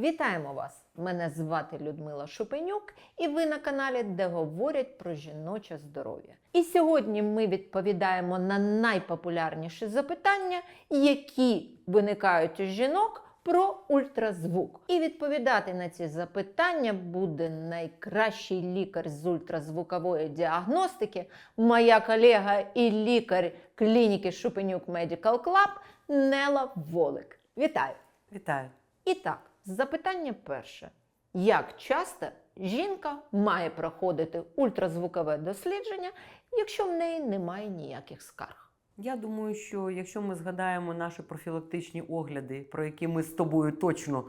Вітаємо вас! Мене звати Людмила Шупенюк, і ви на каналі, де говорять про жіноче здоров'я. І сьогодні ми відповідаємо на найпопулярніші запитання, які виникають у жінок про ультразвук. І відповідати на ці запитання буде найкращий лікар з ультразвукової діагностики, моя колега і лікар клініки Шупенюк Medical Club Нела Волик. Вітаю! Вітаю. І так, запитання перше: як часто жінка має проходити ультразвукове дослідження, якщо в неї немає ніяких скарг? Я думаю, що якщо ми згадаємо наші профілактичні огляди, про які ми з тобою точно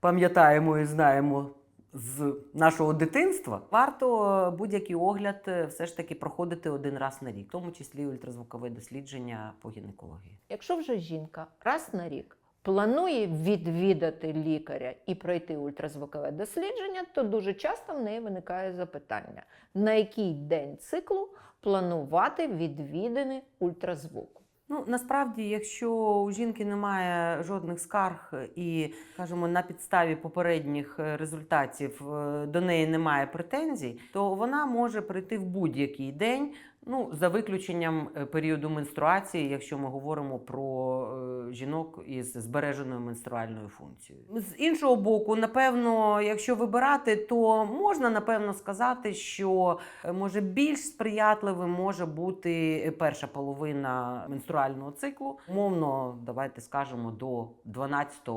пам'ятаємо і знаємо з нашого дитинства, варто будь-який огляд е, все ж таки проходити один раз на рік, в тому числі ультразвукове дослідження по гінекології. Якщо вже жінка раз на рік планує відвідати лікаря і пройти ультразвукове дослідження, то дуже часто в неї виникає запитання, на який день циклу планувати відвідини ультразвуку. Ну насправді, якщо у жінки немає жодних скарг і, скажімо, на підставі попередніх е, результатів е, до неї немає претензій, то вона може прийти в будь-який день. Ну, за виключенням е, періоду менструації, якщо ми говоримо про е, жінок із збереженою менструальною функцією. З іншого боку, напевно, якщо вибирати, то можна напевно сказати, що е, може більш сприятливим може бути перша половина менструального циклу. Умовно, давайте скажемо до 12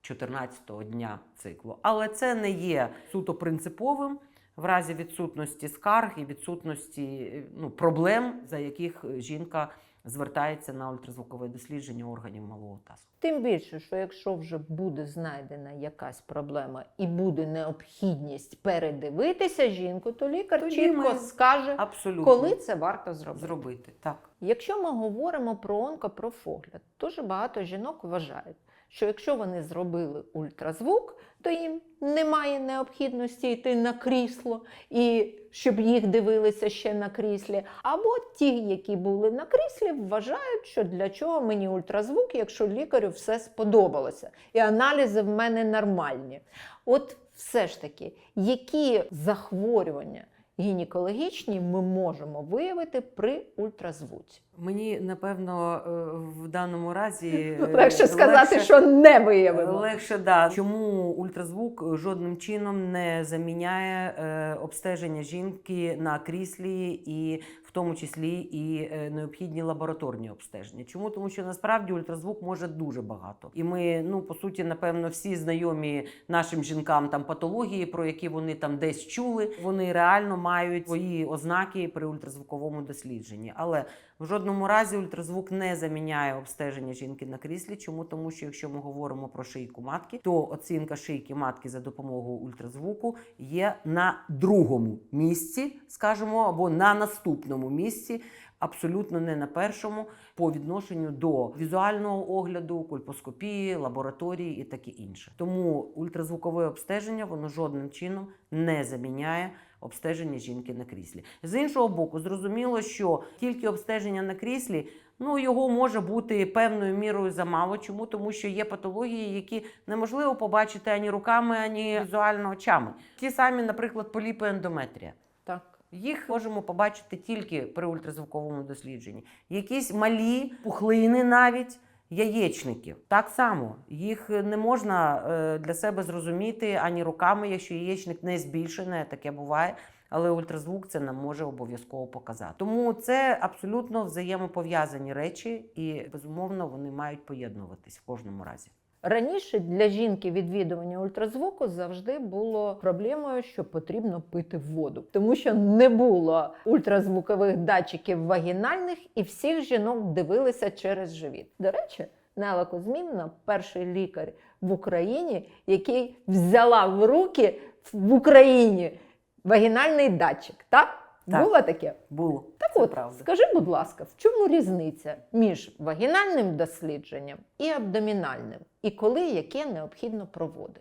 14 дня циклу. Але це не є суто принциповим в разі відсутності скарг і відсутності е, ну, проблем, за яких жінка звертається на ультразвукове дослідження органів малого тазу. Тим більше, що якщо вже буде знайдена якась проблема і буде необхідність передивитися жінку, то лікар Тоді чітко ми- скаже, Абсолютно коли це варто зробити. зробити так. Якщо ми говоримо про онкопрофогляд, дуже багато жінок вважають, що якщо вони зробили ультразвук, то їм немає необхідності йти на крісло і щоб їх дивилися ще на кріслі. Або ті, які були на кріслі, вважають, що для чого мені ультразвук, якщо лікарю все сподобалося, і аналізи в мене нормальні. От все ж таки, які захворювання гінекологічні ми можемо виявити при ультразвуці. Мені напевно е, в даному разі е, Легше сказати, що не виявимо. Легше, да. Чому ультразвук жодним чином не заміняє е, обстеження жінки на кріслі і тому числі і е, необхідні лабораторні обстеження. Чому? Тому що насправді ультразвук може дуже багато. І ми, ну по суті, напевно, всі знайомі нашим жінкам там патології, про які вони там десь чули. Вони реально мають свої ознаки при ультразвуковому дослідженні. Але в жодному разі ультразвук не заміняє обстеження жінки на кріслі. Чому? Тому що якщо ми говоримо про шийку матки, то оцінка шийки матки за допомогою ультразвуку є на другому місці, скажімо, або на наступному місці. Абсолютно не на першому по відношенню до візуального огляду, кольпоскопії, лабораторії і таке інше. Тому ультразвукове обстеження воно жодним чином не заміняє обстеження жінки на кріслі. З іншого боку, зрозуміло, що тільки обстеження на кріслі. Ну, його може бути певною мірою замало. Чому? Тому що є патології, які неможливо побачити ані руками, ані візуально очами. Ті самі, наприклад, поліпи ендометрія. Так. Їх можемо побачити тільки при ультразвуковому дослідженні. Якісь малі пухлини навіть. Яєчників так само їх не можна е, для себе зрозуміти ані руками, якщо яєчник не збільшений, таке буває. Але ультразвук це нам може обов'язково показати. Тому це абсолютно взаємопов'язані речі, і безумовно вони мають поєднуватись в кожному разі. Раніше для жінки відвідування ультразвуку завжди було проблемою, що потрібно пити воду, тому що не було ультразвукових датчиків вагінальних, і всіх жінок дивилися через живіт. До речі, Нела Кузьмівна – перший лікар в Україні, який взяла в руки в Україні вагінальний датчик. Так? Так. Було таке? Було Так це от, правда. скажи, будь ласка, в чому різниця між вагінальним дослідженням і абдомінальним? І коли яке необхідно проводити?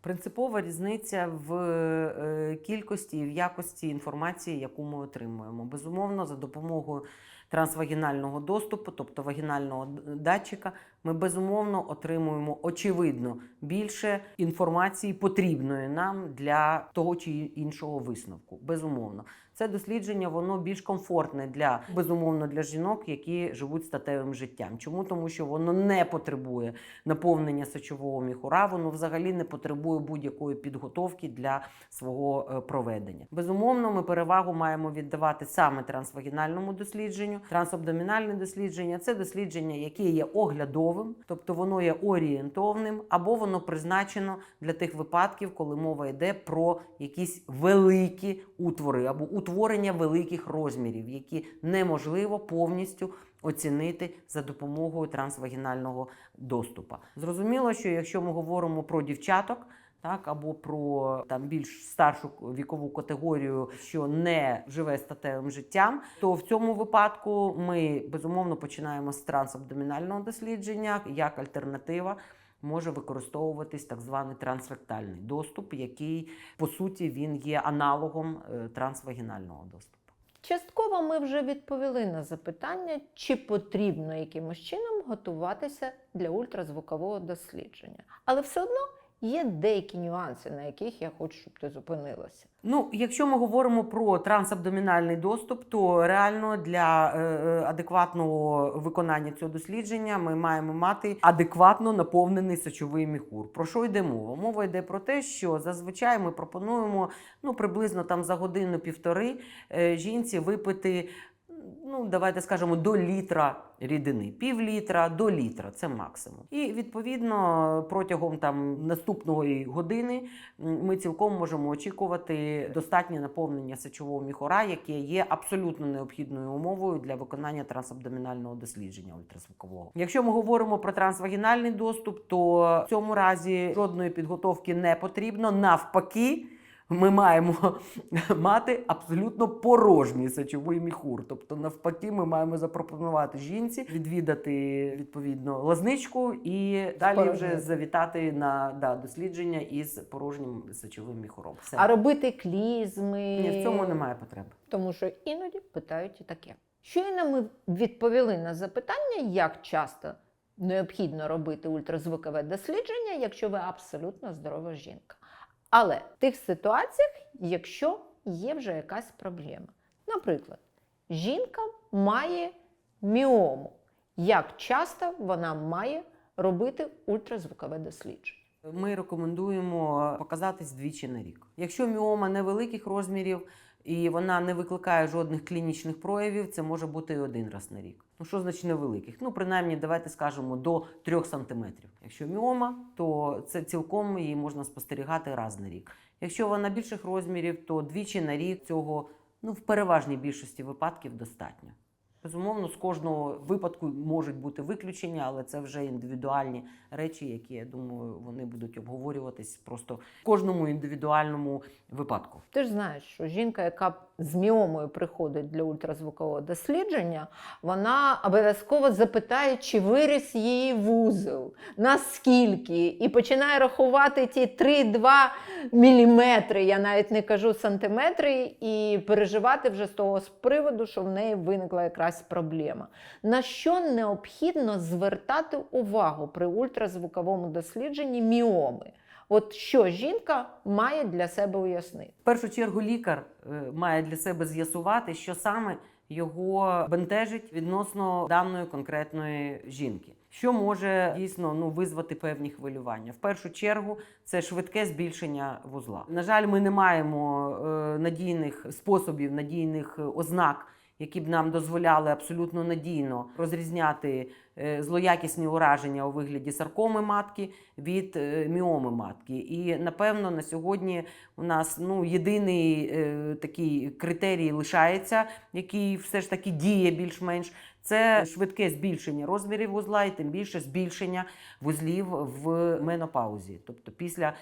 Принципова різниця в е, кількості і в якості інформації, яку ми отримуємо. Безумовно, за допомогою трансвагінального доступу, тобто вагінального датчика, ми безумовно отримуємо очевидно більше інформації потрібної нам для того чи іншого висновку. Безумовно, це дослідження воно більш комфортне для безумовно для жінок, які живуть статевим життям. Чому тому, що воно не потребує наповнення сечового міхура, воно взагалі не потребує будь-якої підготовки для свого е, проведення. Безумовно, ми перевагу маємо віддавати саме трансвагінальному дослідженню. Трансабдомінальне дослідження це дослідження, яке є оглядовим, тобто воно є орієнтовним, або воно призначено для тих випадків, коли мова йде про якісь великі утвори або утворення великих розмірів, які неможливо повністю оцінити за допомогою трансвагінального доступу. Зрозуміло, що якщо ми говоримо про дівчаток. Так, або про там більш старшу вікову категорію, що не живе статевим життям, то в цьому випадку ми безумовно починаємо з трансабдомінального дослідження як альтернатива. Може використовуватись так званий трансректальний доступ, який по суті він є аналогом е, трансвагінального доступу. Частково ми вже відповіли на запитання, чи потрібно якимось чином готуватися для ультразвукового дослідження. Але все одно є деякі нюанси, на яких я хочу, щоб ти зупинилася. Ну, якщо ми говоримо про трансабдомінальний доступ, то реально для е, е, адекватного виконання цього дослідження ми маємо мати адекватно наповнений сечовий міхур. Про що йде мова? Мова йде про те, що зазвичай ми пропонуємо ну приблизно там за годину-півтори е, жінці випити. Ну, давайте скажемо до літра рідини, пів літра до літра це максимум. І відповідно протягом там наступної години ми цілком можемо очікувати достатнє наповнення сечового міхора, яке є абсолютно необхідною умовою для виконання трансабдомінального дослідження ультразвукового. Якщо ми говоримо про трансвагінальний доступ, то в цьому разі жодної підготовки не потрібно. Навпаки. Ми маємо мати абсолютно порожній сечовий міхур. Тобто, навпаки, ми маємо запропонувати жінці відвідати відповідно лазничку і далі Порожнім. вже завітати на да, дослідження із порожнім сечовим міхуром. Все. А робити клізми Ні, в цьому немає потреби. тому що іноді питають і таке. Щойно ми відповіли на запитання, як часто необхідно робити ультразвукове дослідження, якщо ви абсолютно здорова жінка. Але в тих ситуаціях, якщо є вже якась проблема. Наприклад, жінка має міому. Як часто вона має робити ультразвукове дослідження? Ми рекомендуємо показатись двічі на рік. Якщо міома невеликих розмірів і вона не викликає жодних клінічних проявів, це може бути і один раз на рік. Ну що значить невеликих? Ну, принаймні, давайте скажемо до 3 см. Якщо міома, то це цілком її можна спостерігати раз на рік. Якщо вона більших розмірів, то двічі на рік цього ну, в переважній більшості випадків достатньо. Безумовно, з кожного випадку можуть бути виключення, але це вже індивідуальні речі, які я думаю, вони будуть обговорюватись просто в кожному індивідуальному випадку. Ти ж знаєш, що жінка, яка з міомою приходить для ультразвукового дослідження, вона обов'язково запитає, чи виріс її вузол, наскільки, і починає рахувати ті 3-2 міліметри, я навіть не кажу сантиметри, і переживати вже з того з приводу, що в неї виникла якась проблема. На що необхідно звертати увагу при ультразвуковому дослідженні міоми? От що жінка має для себе уяснити? В першу чергу лікар е, має для себе з'ясувати, що саме його бентежить відносно даної конкретної жінки. Що може дійсно ну визвати певні хвилювання? В першу чергу це швидке збільшення вузла. На жаль, ми не маємо е, надійних способів, надійних е, ознак, які б нам дозволяли абсолютно надійно розрізняти е, злоякісні ураження у вигляді саркоми матки від е, міоми матки. І напевно на сьогодні у нас ну єдиний е, такий критерій лишається, який все ж таки діє більш-менш. Це швидке збільшення розмірів вузла і тим більше збільшення вузлів в менопаузі, тобто після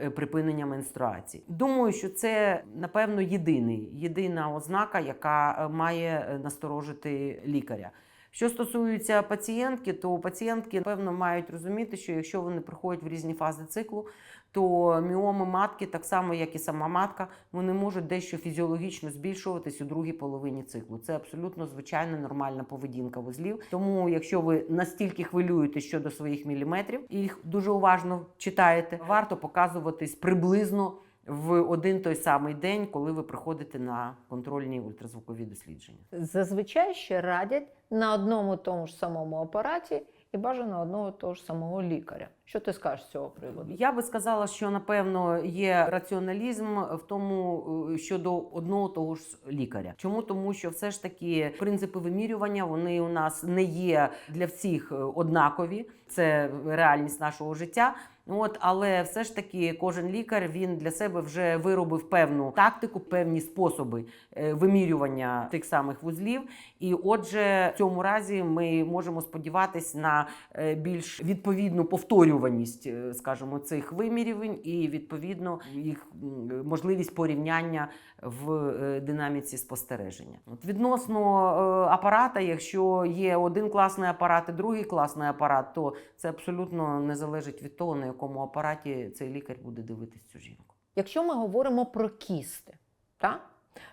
е, припинення менструації. Думаю, що це напевно єдиний, єдина ознака, яка е, має е, насторожити лікаря. Що стосується пацієнтки, то пацієнтки певно мають розуміти, що якщо вони приходять в різні фази циклу, то міоми матки, так само як і сама матка, вони можуть дещо фізіологічно збільшуватись у другій половині циклу. Це абсолютно звичайна нормальна поведінка вузлів. Тому, якщо ви настільки хвилюєте щодо своїх міліметрів і їх дуже уважно читаєте, варто показуватись приблизно в один той самий день, коли ви приходите на контрольні ультразвукові дослідження. Зазвичай ще радять на одному тому ж самому апараті і бажано одного того ж самого лікаря. Що ти скажеш з цього приводу? Я би сказала, що напевно є раціоналізм в тому е, щодо одного того ж лікаря. Чому тому, що все ж таки принципи вимірювання вони у нас не є для всіх е, однакові. Це реальність нашого життя. От, але все ж таки кожен лікар він для себе вже виробив певну тактику, певні способи е, вимірювання тих самих вузлів. І отже, в цьому разі ми можемо сподіватись на е, більш відповідну повторюваність, е, скажімо, цих вимірювань і відповідно їх можливість порівняння в динаміці спостереження. От відносно апарата, якщо є один класний апарат і другий класний апарат, то це абсолютно не залежить від того, на якому апараті цей лікар буде дивитись цю жінку. Якщо ми говоримо про кісти, та?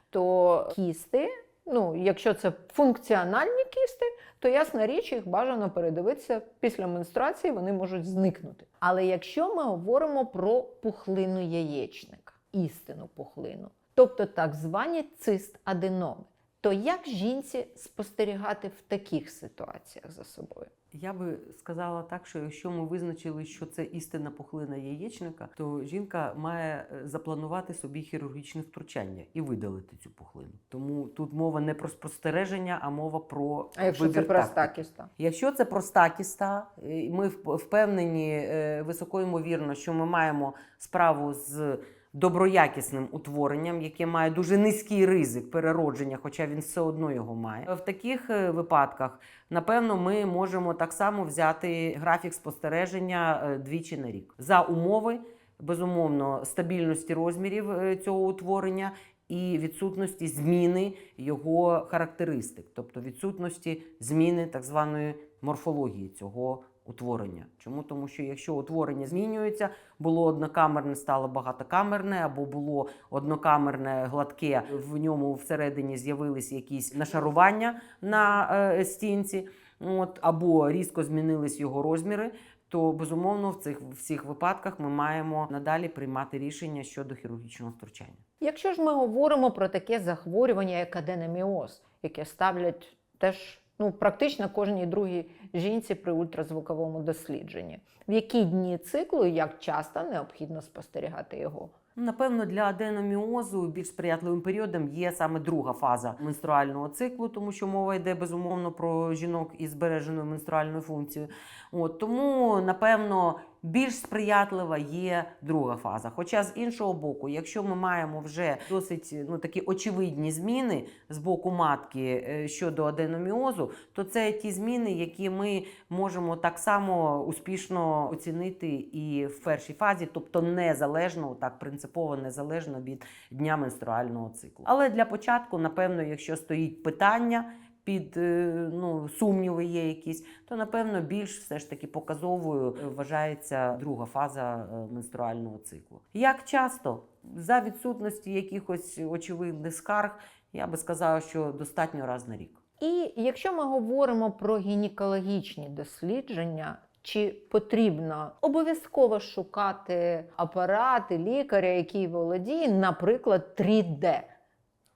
то кісти, ну, якщо це функціональні кісти, то ясна річ, їх бажано передивитися після менструації, вони можуть зникнути. Але якщо ми говоримо про пухлину яєчника, істинну пухлину, тобто так звані цист-аденоми, то як жінці спостерігати в таких ситуаціях за собою? Я би сказала так, що якщо ми визначили, що це істинна пухлина яєчника, то жінка має е, запланувати собі хірургічне втручання і видалити цю пухлину. Тому тут мова не про спостереження, а мова про А якщо це вибір проста тактики. кіста? Якщо це проста кіста, ми впевнені е, високо ймовірно, що ми маємо справу з доброякісним утворенням, яке має дуже низький ризик переродження, хоча він все одно його має. В таких е, випадках, напевно, ми можемо так само взяти графік спостереження е, двічі на рік за умови, безумовно, стабільності розмірів е, цього утворення. І відсутності зміни його характеристик, тобто відсутності зміни так званої морфології цього утворення. Чому? Тому що якщо утворення змінюється, було однокамерне, стало багатокамерне, або було однокамерне, гладке, в ньому всередині з'явились якісь нашарування на е, стінці, от, або різко змінились його розміри. То безумовно в цих всіх випадках ми маємо надалі приймати рішення щодо хірургічного втручання. Якщо ж ми говоримо про таке захворювання, як аденоміоз, яке ставлять теж ну, практично кожній другій жінці при ультразвуковому дослідженні, в які дні циклу і як часто необхідно спостерігати його? Напевно, для аденоміозу більш сприятливим періодом є саме друга фаза менструального циклу, тому що мова йде безумовно про жінок із збереженою менструальною функцією. От тому, напевно, більш сприятлива є друга фаза. Хоча з іншого боку, якщо ми маємо вже досить ну такі очевидні зміни з боку матки е, щодо аденоміозу, то це ті зміни, які ми можемо так само успішно оцінити і в першій фазі, тобто незалежно, так принципово незалежно від дня менструального циклу. Але для початку, напевно, якщо стоїть питання. Під е, ну, сумніви є якісь, то напевно більш все ж таки показовою вважається друга фаза е, менструального циклу. Як часто за відсутності якихось очевидних скарг, я би сказала, що достатньо раз на рік. І якщо ми говоримо про гінекологічні дослідження, чи потрібно обов'язково шукати апарати лікаря, який володіє, наприклад, 3D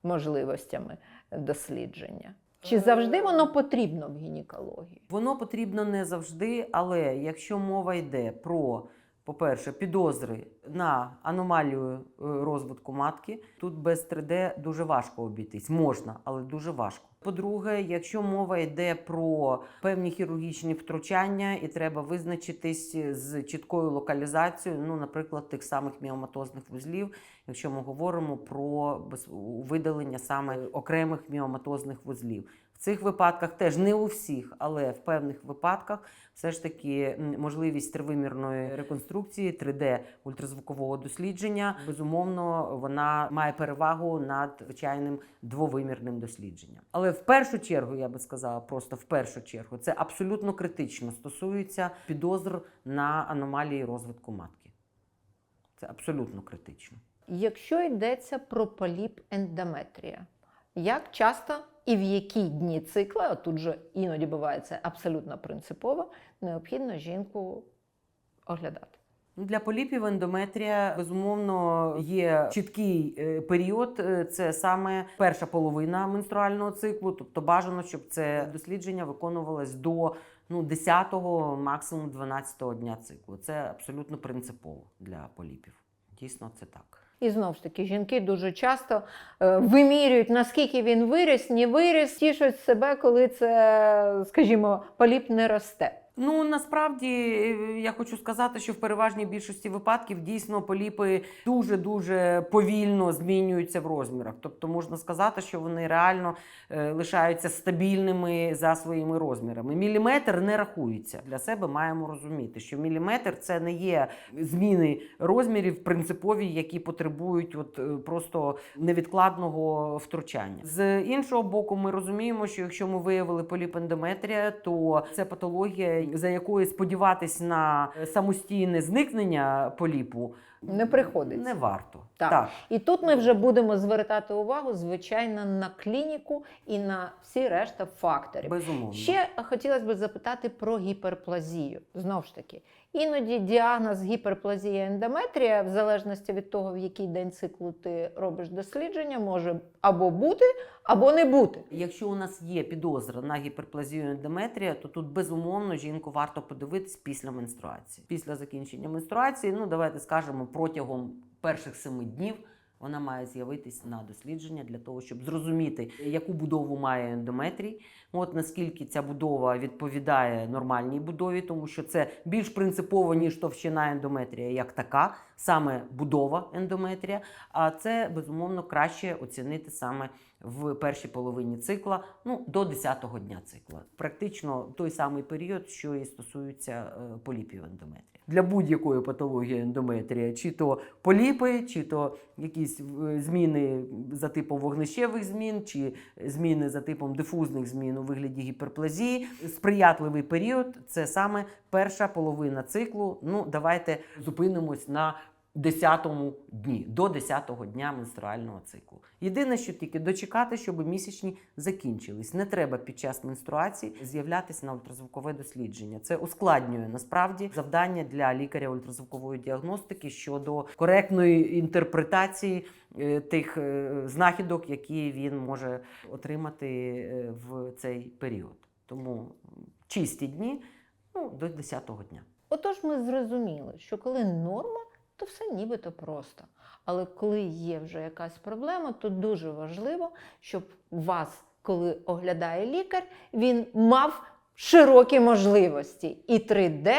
можливостями дослідження? Чи завжди воно потрібно в гінекології? Воно потрібно не завжди, але якщо мова йде про, по-перше, підозри на аномалію е, розвитку матки, тут без 3D дуже важко обійтись. Можна, але дуже важко. По-друге, якщо мова йде про певні хірургічні втручання, і треба визначитись з чіткою локалізацією, ну, наприклад, тих самих міоматозних вузлів, якщо ми говоримо про видалення саме окремих міоматозних вузлів. В цих випадках теж не у всіх, але в певних випадках все ж таки можливість тривимірної реконструкції 3D ультразвукового дослідження безумовно вона має перевагу над звичайним двовимірним дослідженням. Але в першу чергу я би сказала, просто в першу чергу, це абсолютно критично стосується підозр на аномалії розвитку матки. Це абсолютно критично. Якщо йдеться про поліп ендометрія, як часто і в які дні цикла, тут же іноді буває це абсолютно принципово, необхідно жінку оглядати. Для поліпів ендометрія безумовно є чіткий е, період. Е, Це саме перша половина менструального циклу. Тобто бажано, щоб це дослідження виконувалось до ну 10-го, максимум 12-го дня циклу. Це абсолютно принципово для поліпів. Дійсно, це так. І знов ж таки, жінки дуже часто е, вимірюють, наскільки він виріс, не виріс, тішать себе, коли це, скажімо, поліп не росте. Ну насправді е, я хочу сказати, що в переважній більшості випадків дійсно поліпи дуже дуже повільно змінюються в розмірах. Тобто можна сказати, що вони реально е, лишаються стабільними за своїми розмірами. Міліметр не рахується для себе. Маємо розуміти, що міліметр це не є зміни розмірів принципові, які потребують от е, просто невідкладного втручання. З іншого боку, ми розуміємо, що якщо ми виявили поліпендометрія, то це патологія, за якою сподіватись на самостійне зникнення поліпу Не приходить. Не варто. Так. так. І тут ми вже будемо звертати увагу, звичайно, на клініку і на всі решта факторів. Безумовно. Ще хотілося б запитати про гіперплазію. Знову ж таки, іноді діагноз гіперплазія ендометрія, в залежності від того, в який день циклу ти робиш дослідження, може або бути, або не бути. Якщо у нас є підозра на гіперплазію ендометрія, то тут безумовно жінку варто подивитись після менструації. Після закінчення менструації, ну давайте скажемо, протягом перших семи днів вона має з'явитись на дослідження для того, щоб зрозуміти, яку будову має ендометрій. От наскільки ця будова відповідає нормальній будові, тому що це більш принципово, ніж товщина ендометрія, як така, саме будова ендометрія. А це безумовно краще оцінити саме в першій половині цикла, ну до 10-го дня цикла. Практично той самий період, що і стосується е, поліпів ендометрія. Для будь-якої патології ендометрія, чи то поліпи, чи то якісь е, зміни за типом вогнищевих змін, чи зміни за типом дифузних змін у вигляді гіперплазії. Сприятливий період це саме перша половина циклу. Ну, давайте зупинимось на 10-му дні, до 10-го дня менструального циклу. Єдине, що тільки дочекати, щоб місячні закінчились. Не треба під час менструації з'являтися на ультразвукове дослідження. Це ускладнює насправді завдання для лікаря ультразвукової діагностики щодо коректної інтерпретації е, тих е, знахідок, які він може отримати е, в цей період. Тому чисті дні ну, до 10-го дня. Отож, ми зрозуміли, що коли норма, то все нібито просто. Але коли є вже якась проблема, то дуже важливо, щоб вас, коли оглядає лікар, він мав широкі можливості: і 3D,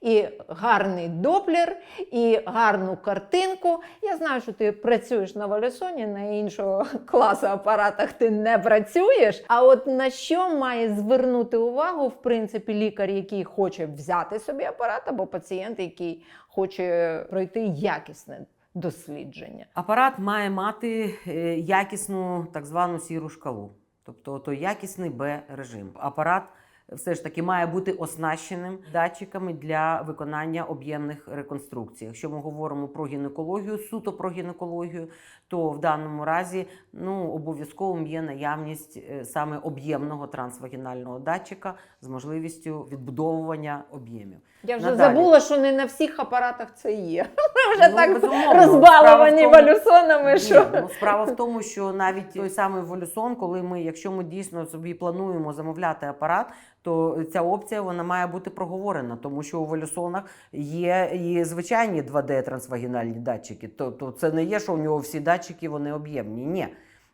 і гарний доплер, і гарну картинку. Я знаю, що ти працюєш на Валюсоні, на іншого класу апаратах ти не працюєш. А от на що має звернути увагу, в принципі, лікар, який хоче взяти собі апарат, або пацієнт, який хоче пройти якісне дослідження. Апарат має мати е, якісну так звану сіру шкалу, тобто то якісний Б-режим. Апарат все ж таки має бути оснащеним датчиками для виконання об'ємних реконструкцій. Якщо ми говоримо про гінекологію, суто про гінекологію, то в даному разі ну, обов'язковим є наявність е, саме об'ємного трансвагінального датчика з можливістю відбудовування об'ємів. Я вже Надалі. забула, що не на всіх апаратах це є. Ми вже Ну, так безумовно. розбаловані тому- валюсонами, Ні, що ну, справа в тому, що навіть той самий волюсон, коли ми, якщо ми дійсно собі плануємо замовляти апарат, то ця опція вона має бути проговорена, тому що у валюсонах є і звичайні 2D трансвагінальні датчики. Тобто це не є, що у нього всі датчики вони об'ємні. Ні.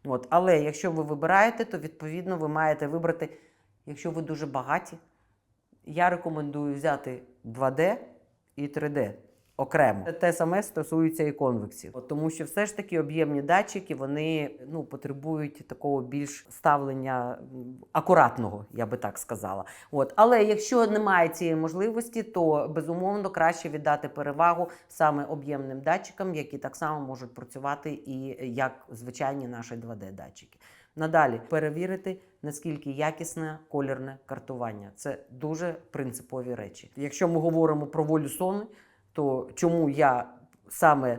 От. Але якщо ви вибираєте, то відповідно ви маєте вибрати, якщо ви дуже багаті, я рекомендую взяти 2D і 3D окремо. Те саме стосується і конвексів, тому що все ж таки об'ємні датчики вони ну потребують такого більш ставлення акуратного, я би так сказала. От але якщо немає цієї можливості, то безумовно краще віддати перевагу саме об'ємним датчикам, які так само можуть працювати і як звичайні наші 2D датчики. Надалі перевірити, наскільки якісне колірне картування. Це дуже принципові речі. Якщо ми говоримо про волю сони, то чому я саме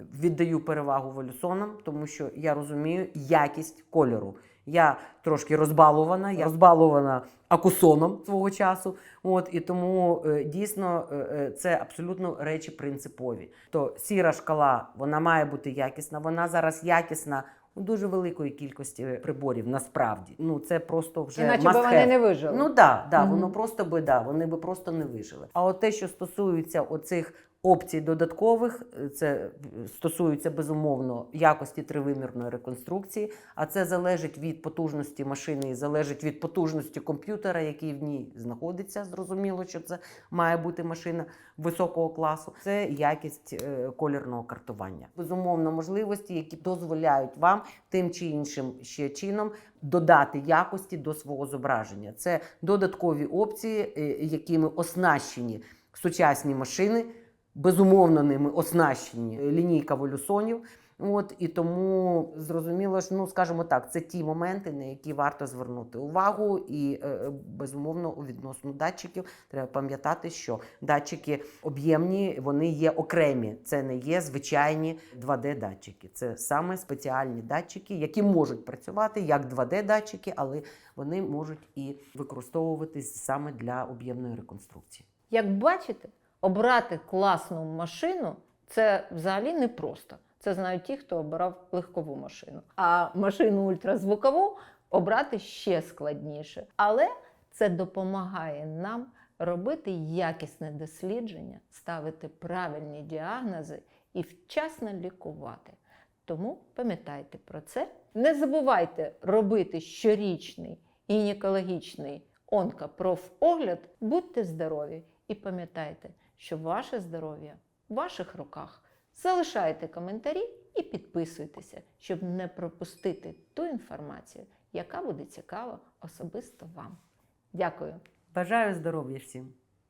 віддаю перевагу волюсонам, тому що я розумію якість кольору. Я трошки розбалована, я розбалована акусоном свого часу. От і тому е, дійсно е, е, це абсолютно речі принципові. То сіра шкала вона має бути якісна. Вона зараз якісна у дуже великої кількості приборів. Насправді, ну це просто вже Іначе би вони не вижили. Ну да, да, Мгм. воно просто би да, вони би просто не вижили. А от те, що стосується оцих опцій додаткових, е, це е, стосується безумовно якості тривимірної реконструкції, а це залежить від потужності машини і залежить від потужності комп'ютера, який в ній знаходиться. Зрозуміло, що це має бути машина високого класу. Це якість е, колірного картування. Безумовно, можливості, які дозволяють вам тим чи іншим ще чином додати якості до свого зображення. Це додаткові опції, якими оснащені сучасні машини. Безумовно, ними оснащені лінійка волюсонів. От і тому зрозуміло, що ну скажімо так, це ті моменти, на які варто звернути увагу, і е, безумовно у відносно датчиків треба пам'ятати, що датчики об'ємні, вони є окремі. Це не є звичайні 2D-датчики. Це саме спеціальні датчики, які можуть працювати як 2D-датчики, але вони можуть і використовуватись саме для об'ємної реконструкції. Як бачите, обрати класну машину це взагалі непросто. Це знають ті, хто обирав легкову машину. А машину ультразвукову обрати ще складніше. Але це допомагає нам робити якісне дослідження, ставити правильні діагнози і вчасно лікувати. Тому пам'ятайте про це. Не забувайте робити щорічний гінекологічний онкопрофогляд. Будьте здорові і пам'ятайте, що ваше здоров'я в ваших руках. Залишайте коментарі і підписуйтеся, щоб не пропустити ту інформацію, яка буде цікава особисто вам. Дякую! Бажаю здоров'я всім!